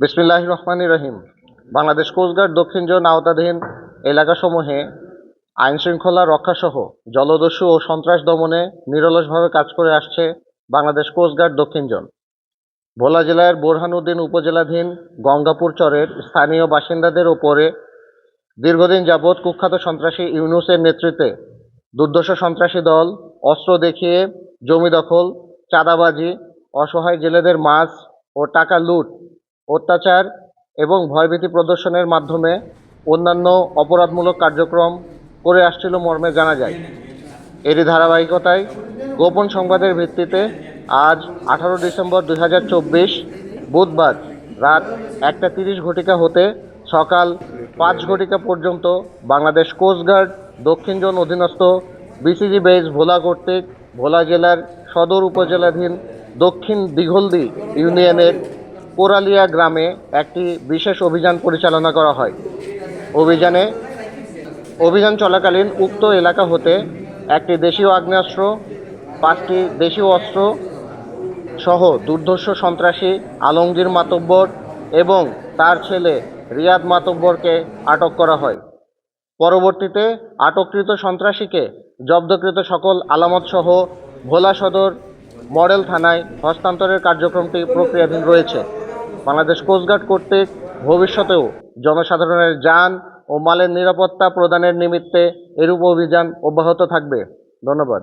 বিসমিল্লাহ রহমান রহিম। বাংলাদেশ কোস্টগার্ড দক্ষিণ জোন আওতাধীন এলাকাসমূহে আইন শৃঙ্খলা রক্ষাসহ জলদস্যু ও সন্ত্রাস দমনে নিরলসভাবে কাজ করে আসছে বাংলাদেশ কোস্টগার্ড দক্ষিণ জোন। ভোলা জেলার বোরহানুদ্দিন উপজেলাধীন গঙ্গাপুর চরের স্থানীয় বাসিন্দাদের ওপরে দীর্ঘদিন যাবৎ কুখ্যাত সন্ত্রাসী ইউনুসের নেতৃত্বে দুর্দশ সন্ত্রাসী দল অস্ত্র দেখিয়ে জমি দখল, চাঁদাবাজি, অসহায় জেলেদের মাছ ও টাকা লুট অত্যাচার এবং ভয়ভীতি প্রদর্শনের মাধ্যমে অন্যান্য অপরাধমূলক কার্যক্রম করে আসছিল মর্মে জানা যায়। এরই ধারাবাহিকতায় গোপন সংবাদের ভিত্তিতে আজ আঠারো ডিসেম্বর দু হাজার চব্বিশ বুধবার রাত একটা তিরিশ ঘটিকা হতে সকাল পাঁচ ঘটিকা পর্যন্ত বাংলাদেশ কোস্টগার্ড দক্ষিণ জোন অধীনস্থ বিসিজি বেস ভোলা কর্তৃক ভোলা জেলার সদর উপজেলাধীন দক্ষিণ দিঘলদি ইউনিয়নের কোরালিয়া গ্রামে একটি বিশেষ অভিযান পরিচালনা করা হয়। অভিযানে অভিযান চলাকালীন উক্ত এলাকা হতে একটি দেশীয় আগ্নেয়াস্ত্র, পাঁচটি দেশীয় অস্ত্র সহ দুর্ধর্ষ সন্ত্রাসী আলমগীর মাতব্বর এবং তার ছেলে রিয়াদ মাতব্বরকে আটক করা হয়। পরবর্তীতে আটককৃত সন্ত্রাসীকে জব্দকৃত সকল আলামত সহ ভোলা সদর মডেল থানায় হস্তান্তরের কার্যক্রমটি প্রক্রিয়াধীন রয়েছে। বাংলাদেশ কোস্টগার্ড কর্তৃক ভবিষ্যতেও জনসাধারণের যান ও মালের নিরাপত্তা প্রদানের নিমিত্তে এরূপ অভিযান অব্যাহত থাকবে। ধন্যবাদ।